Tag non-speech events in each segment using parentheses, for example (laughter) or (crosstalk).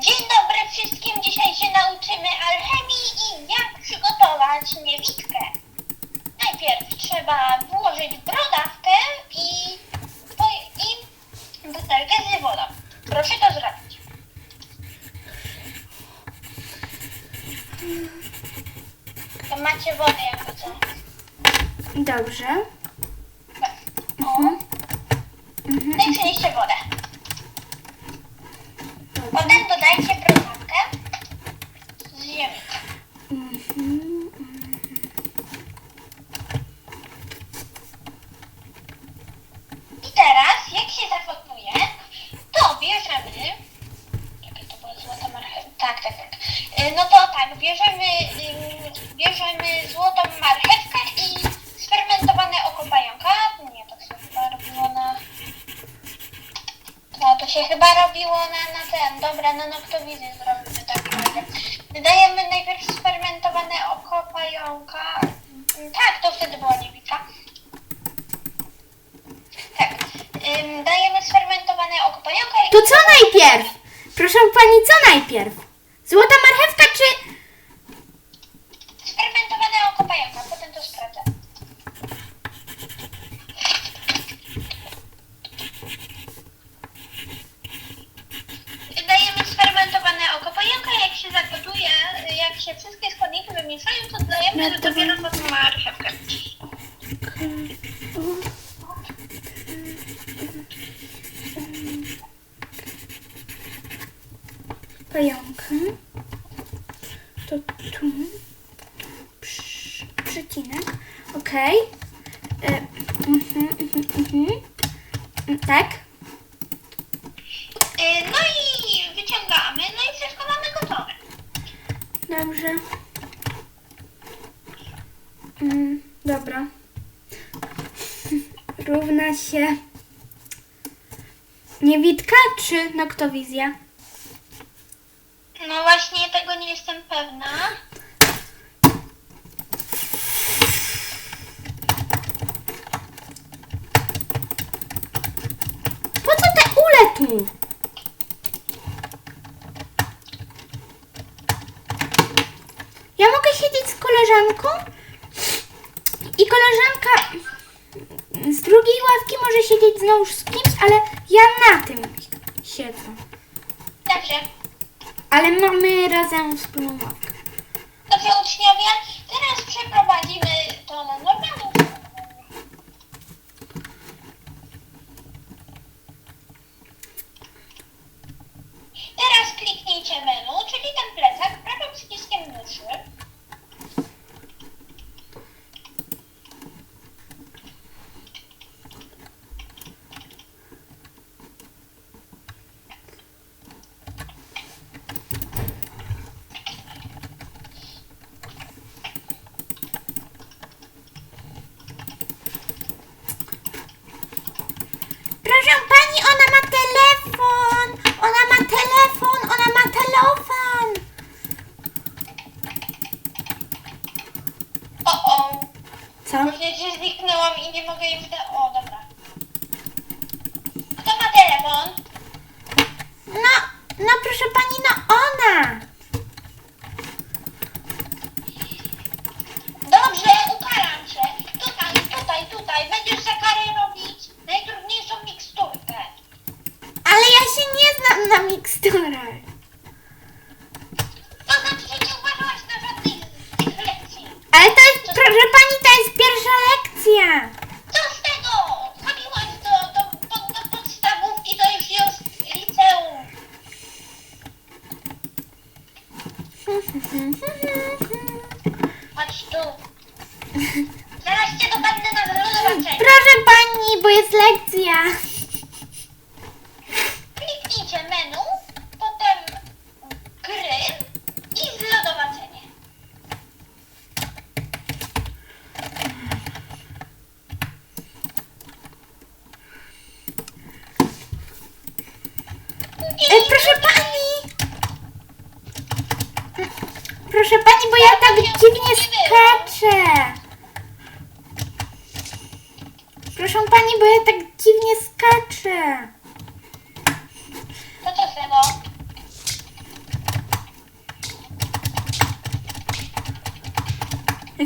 Dzień dobry wszystkim. Dzisiaj się nauczymy alchemii i jak przygotować niewidkę. Najpierw trzeba włożyć brodawkę i, i butelkę z wodą. Proszę to zrobić. To macie wodę jakby co. Dobrze. O. No i przynieście wodę. Potem dodajcie brodawkę z ziemi. Mhm. I teraz, jak się zagotuje, to bierzemy. Jakie to była złota marchewka? Tak, tak, tak. Y, No to tak, bierzemy, ym, bierzemy złotą marchewkę i sfermentowane oko pająka. Nie, to się chyba robiło na. No to się chyba robiło na, na ten. Dobra, na noktowizję zrobimy tak. razie. Dodajemy najpierw sfermentowane oko pająka. Tak, to wtedy była niewidka. Tak. Ym, dajemy sfermentowane oko pająka i... To co najpierw? Proszę pani, co najpierw? Złota marchewka czy... Sfermentowane oko pająka, potem to sprawdzę. Dajemy sfermentowane oko pająka, jak się zagotuje, jak się wszystkie wymieszają, to dajemy No to dopiero potem marchewkę. Pająka. To tu. Przy, przycinek. Okej. E, mhm, mhm, mhm. Mm, Tak. Y, No i wyciągamy, no i wszystko mamy gotowe. Dobrze. Mm, dobra. (laughs) Równa się niewidka czy noktowizja? No właśnie tego nie jestem pewna. Po co te ule tu? Ja mogę siedzieć z koleżanką i koleżanka z drugiej ławki może siedzieć znowu z kimś, ale ja na tym siedzę. Dobrze. Ale mamy razem wspólną ławkę. Dobrze uczniowie, teraz przeprowadzimy to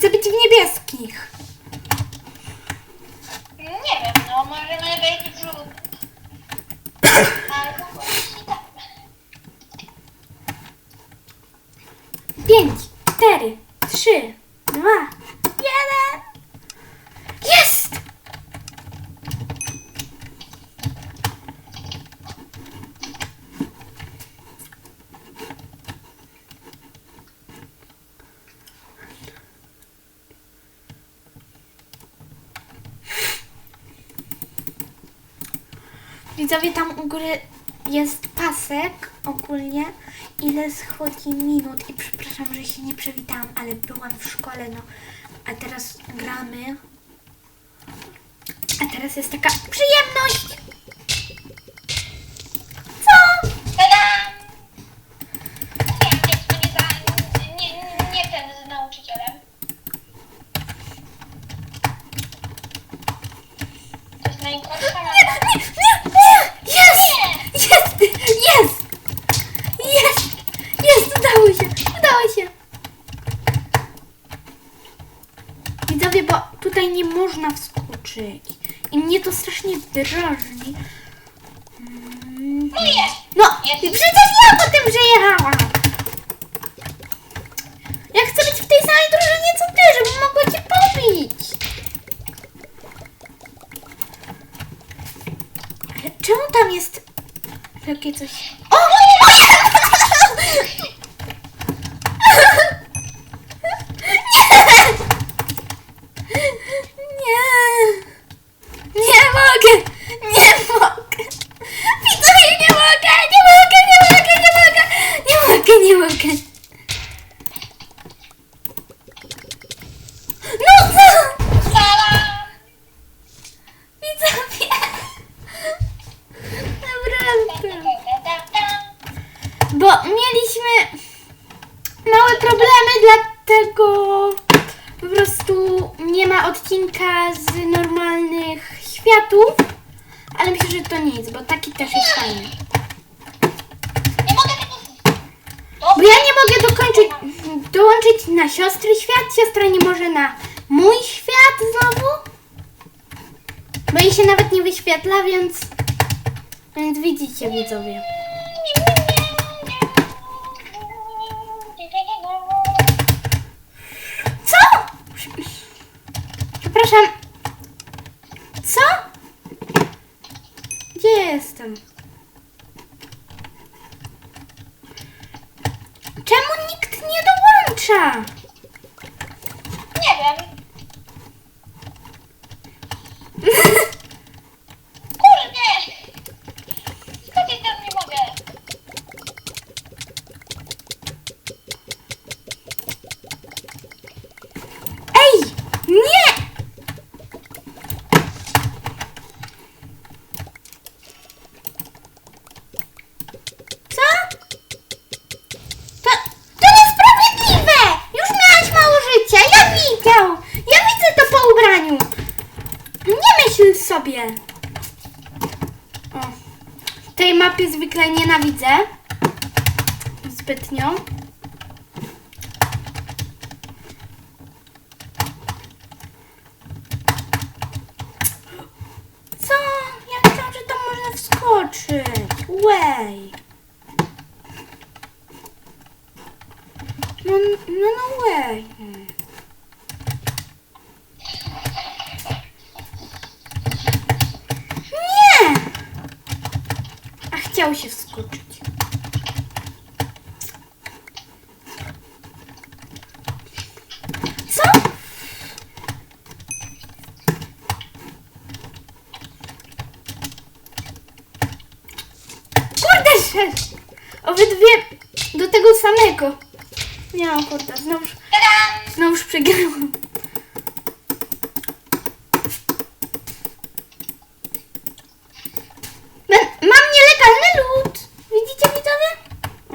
chcę być w niebieskich. Nie wiem, no możemy być Widzowie, tam u góry jest pasek ogólnie, ile schodzi minut i przepraszam, że się nie przywitałam, ale byłam w szkole, no, a teraz gramy. A teraz jest taka przyjemność. Co? Tadam! Nie, nie, to nie, za, nie, nie ten z nauczycielem. To jest najgorsza Nie, mapa. nie, nie, nie! Jest! Jest! Jest! Jest! Jest! Udało się! Udało się! Widzowie, bo tutaj nie można wskoczyć. I mnie to strasznie drażni. Mm. No jest! No, Jest. i przecież ja po tym przejechałam. Ja chcę być w tej samej drużynie co ty, żebym mogła cię pobić. Ale czemu tam jest takie coś... O! Nie! (laughs) Nie mogę! Nie mogę! Widzowie, nie mogę! Nie mogę, nie mogę, nie mogę! Nie mogę, nie mogę! No co? Tadam! Widzowie! Naprawdę. Tadam! Bo mieliśmy małe problemy, dlatego po prostu nie ma odcinka z normalnych światów. Ale myślę, że to nic, bo taki też jest fajny. Nie mogę tego... Bo ja nie mogę dokończyć, dołączyć na siostry świat, siostra nie może na mój świat znowu. Bo jej się nawet nie wyświetla, więc, więc widzicie widzowie. Co? Przepraszam. Co? Gdzie jestem? Czemu nikt nie dołącza? Nie wiem. Kurde! Skoczyć tam nie mogę. Ej! Nie! Co? To, to niesprawiedliwe! Już miałaś mało życia, ja widział! Ja widzę to po ubraniu! Nie myśl sobie! O. Tej mapy zwykle nienawidzę. Zbytnio. Co? Ja myślałam, że tam można wskoczyć. Way. No, no, no way. Nie! A chciał się wskoczyć. Co? Że obydwie do tego samego. Nie mam kurde, znowu, Tadam! znowu przegrałam. Men- Mam nielegalny lód. Widzicie widzowie? O,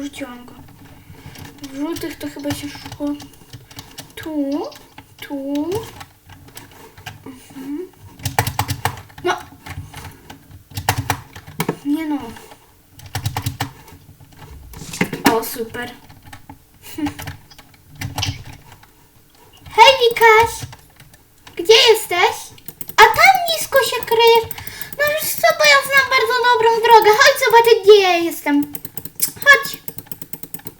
wrzuciłam go. W żółtych to chyba się szło tu, tu. Mhm. No. Nie no. O, super. Wikaś! Gdzie jesteś? A tam nisko się kryjesz. No już co, bo ja znam bardzo dobrą drogę. Chodź zobaczyć, gdzie ja jestem. Chodź.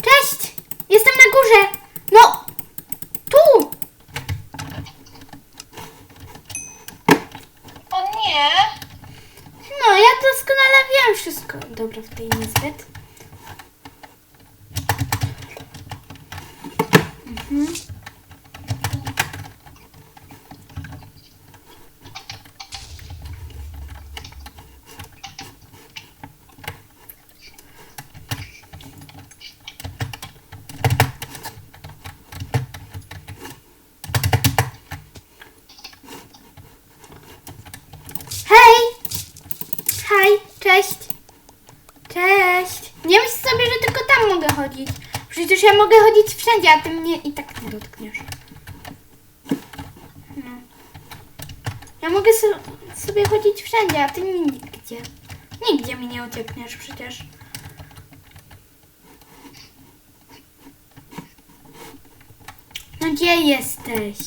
Cześć. Jestem na górze. No. Tu. O nie! No, ja doskonale wiem wszystko. Dobra, w tej niezbyt. Mhm. Hej! Hej, cześć. Cześć. Nie myśl sobie, że tylko tam mogę chodzić. Przecież ja mogę chodzić wszędzie, a ty mnie i tak nie dotkniesz. No. Ja mogę so, sobie chodzić wszędzie, a ty nigdzie. Nigdzie mi nie uciekniesz przecież. No gdzie jesteś?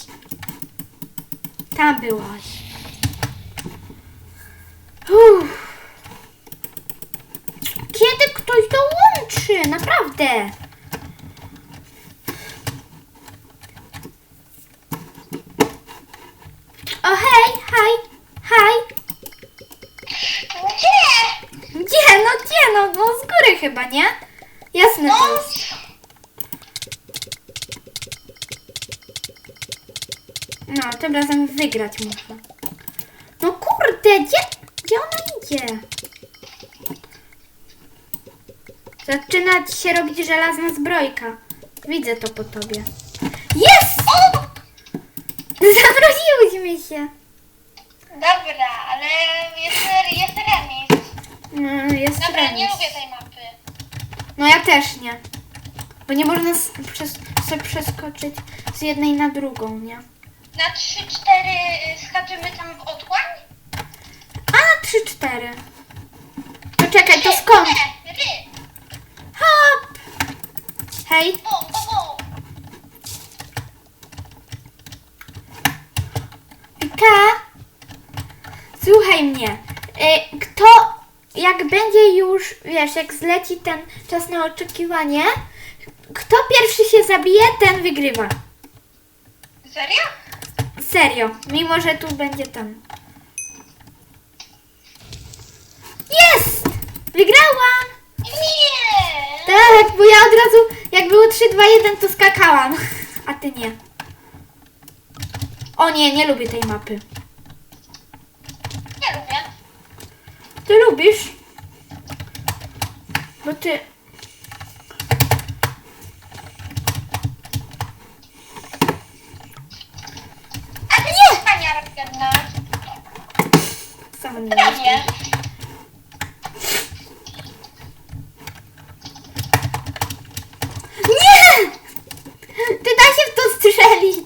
Tam byłaś. Uff. Kiedy ktoś dołączy? Naprawdę. O hej, hej, hej. Gdzie? Gdzie? No gdzie? No, no z góry chyba, nie? Jasne to No, jest. No, tym razem wygrać muszę. No kurde, gdzie, gdzie ona idzie? Zaczyna ci się robić żelazna zbrojka. Widzę to po tobie. Jest! Zawróciłyśmy się. Dobra, ale jest, jest remis. No, jest Dobra, remis. nie lubię tej mapy. No ja też nie. Bo nie można s- przez, sobie przeskoczyć z jednej na drugą, nie? Na 3-4 skaczemy tam w otchłań? A na 3-4. To czekaj, to skąd? Ry, ry. Hop! Hej, bum. Wika! Słuchaj mnie. Y, Kto, jak będzie już, wiesz, jak zleci ten czas na oczekiwanie, kto pierwszy się zabije, ten wygrywa. Serio? Serio, mimo że tu będzie ten. Jest! Wygrałam! Nie! Tak, bo ja od razu, jak było 3, 2, 1, to skakałam. A ty nie. O nie, nie lubię tej mapy. Nie lubię. Ty lubisz? Bo ty... A ty nie! Sama nie Prawie. Nie! Ty da się w to strzelić.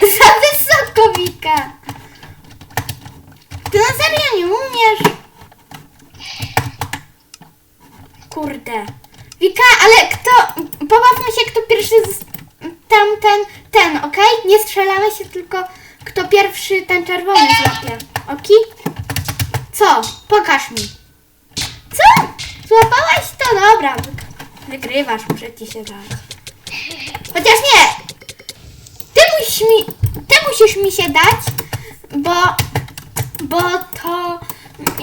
Za wysoko, Wika. Ty na serio nie umiesz. Kurde. Wika, ale kto... Pobawmy się, kto pierwszy z... Tamten, ten, okej? Nie strzelamy się, tylko kto pierwszy ten czerwony złapie. Oki? Co? Pokaż mi. Co? Złapałaś to? Dobra. wyg- Wygrywasz, muszę ci się dać. Chociaż nie. Ty musisz mi, ty musisz mi się dać, bo, bo to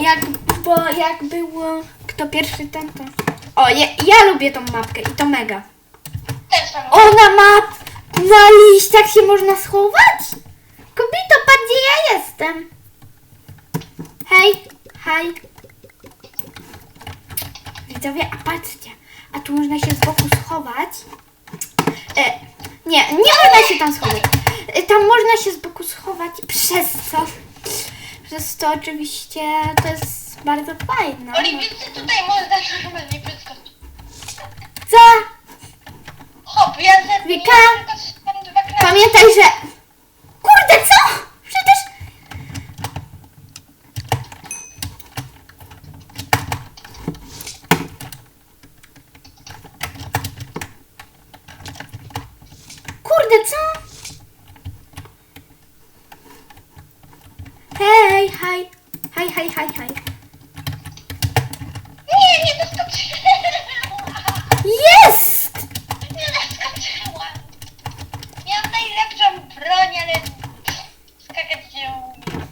jak, bo jak było, kto pierwszy ten to. O, ja, ja lubię tą mapkę i to mega. Też tam lubię. Ona ma na liściach się można schować? Kobito, patrz gdzie ja jestem. Hej, hej. Widzowie, a patrzcie, a tu można się z boku schować. E, nie, nie można się tam schować. E, tam można się z boku schować przez co? Przez to oczywiście to jest bardzo fajne. Oliwicy tutaj można żeby nie przeskoczyć. Co? Hop, ja ze Wika? Ja tylko strzelam dwa kraty. Pamiętaj, że... Kurde, co? Przecież... Kurde, co? haj, haj, haj. Nie, nie doskoczyłam. Jest! Nie doskoczyłam. Miałam najlepszą broń, ale skakać się umiem.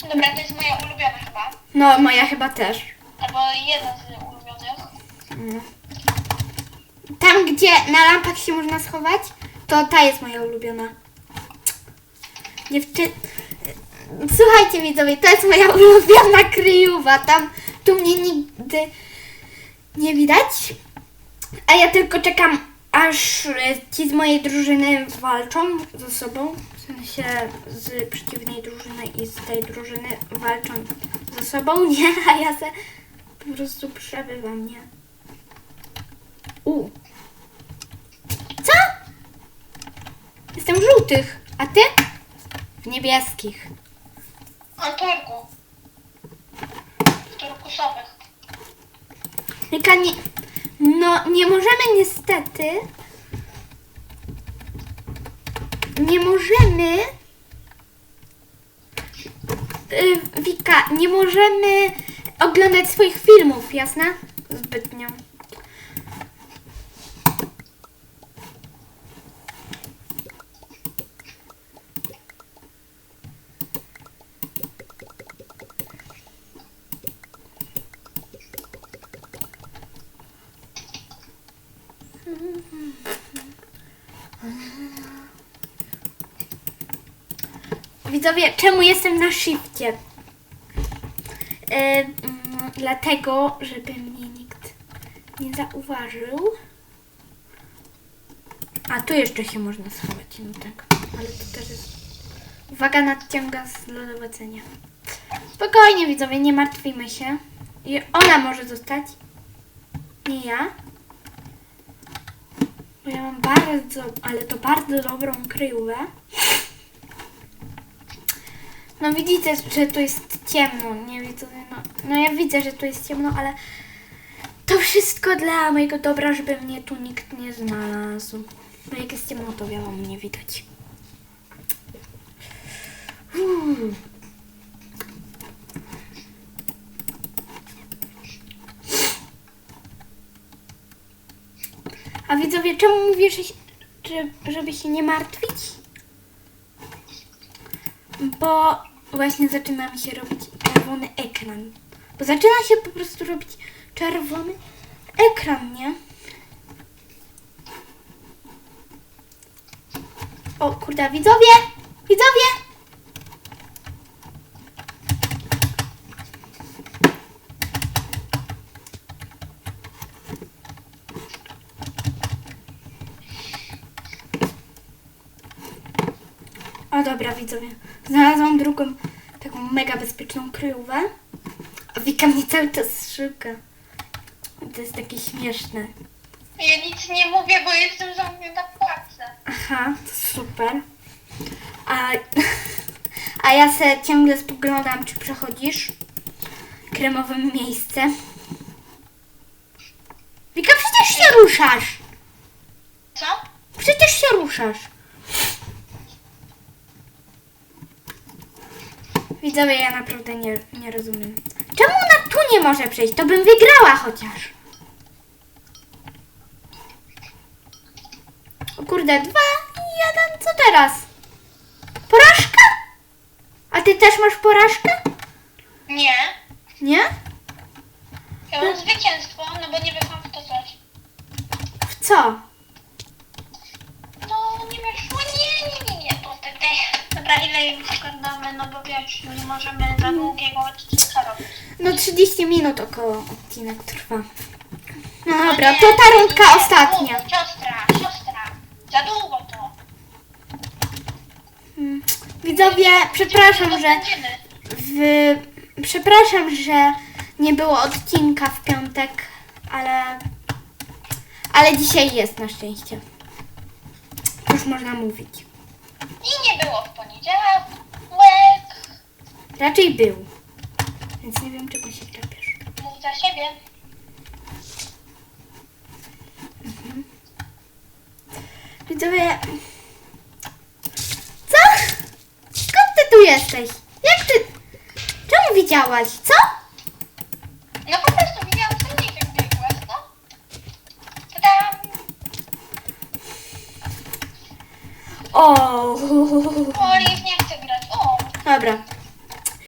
Dobra, to jest moja ulubiona chyba. No, moja chyba też. Albo jedna z ulubionych. Mm. Tam, gdzie na lampach się można schować, to ta jest moja ulubiona. Dziewczy... Słuchajcie widzowie, to jest moja (laughs) ulubiona kryjówa. Tam, tu mnie nigdy nie widać. A ja tylko czekam, aż ci z mojej drużyny walczą ze sobą. W sensie z przeciwnej drużyny i z tej drużyny walczą ze sobą. (laughs) Nie, a ja se po prostu przebywam, nie? U. Co? Jestem w żółtych, a ty? W niebieskich. A turku. W turkusowych. Tylko nie, no nie możemy niestety, nie możemy, yy, Wika, nie możemy oglądać swoich filmów, jasne? Zbytnio. (laughs) Widzowie, czemu jestem na shifcie? Yy, mm, dlatego, żeby mnie nikt nie zauważył. A tu jeszcze się można schować, no tak. Ale to też jest... Uwaga, nadciąga z lodowacenia. Spokojnie, widzowie, nie martwimy się. I ona może zostać. Nie ja. Bo ja mam bardzo, ale to bardzo dobrą kryjówkę. No widzicie, że tu jest ciemno, nie widzę, no, no ja widzę, że tu jest ciemno, ale to wszystko dla mojego dobra, żeby mnie tu nikt nie znalazł. Bo jak jest ciemno, to wiadomo, mnie widać. Uuu. A widzowie, czemu mówię, że, że, żeby się nie martwić? Bo właśnie zaczyna mi się robić czerwony ekran. Bo zaczyna się po prostu robić czerwony ekran, nie? O kurde, widzowie! Widzowie! O dobra, widzowie. Znalazłam drugą taką mega bezpieczną kryjówkę. A Wika mnie cały czas szuka. To jest takie śmieszne. Ja nic nie mówię, bo jestem zamknięta w klatce. Aha, to super. A, (laughs) a ja se ciągle spoglądam, czy przechodzisz kremowym miejsce. Wika, przecież się ruszasz! Co? Przecież się ruszasz. Widzowie, ja naprawdę nie, nie rozumiem. Czemu ona tu nie może przejść? To bym wygrała chociaż. O kurde, dwa, jeden, co teraz? Porażka? A ty też masz porażkę? Nie. Nie? Ja mam zwycięstwo, no bo nie wyszłam w to coś. W co? No nie nie, Dobra, ile już składamy, no bo wiesz, nie możemy za długiego odcinka robić. No 30 minut około odcinek trwa. No No dobra, to ta rundka ostatnia. mów, Siostra, siostra, za długo to. Mm. Widzowie, przepraszam, że Będziemy. w... przepraszam, że nie było odcinka w piątek, ale ale dzisiaj jest na szczęście. Już można mówić. I nie było w poniedziałek. Raczej był. Więc nie wiem, czego się czepiasz. Mów za siebie. Widzowie... Co? Skąd ty tu jesteś? Jak ty... Czemu widziałaś, co? No po prostu widziałam, że nie wiem, biegłaś, no. Tadam! O. O, Liv nie chce grać. O, Dobra.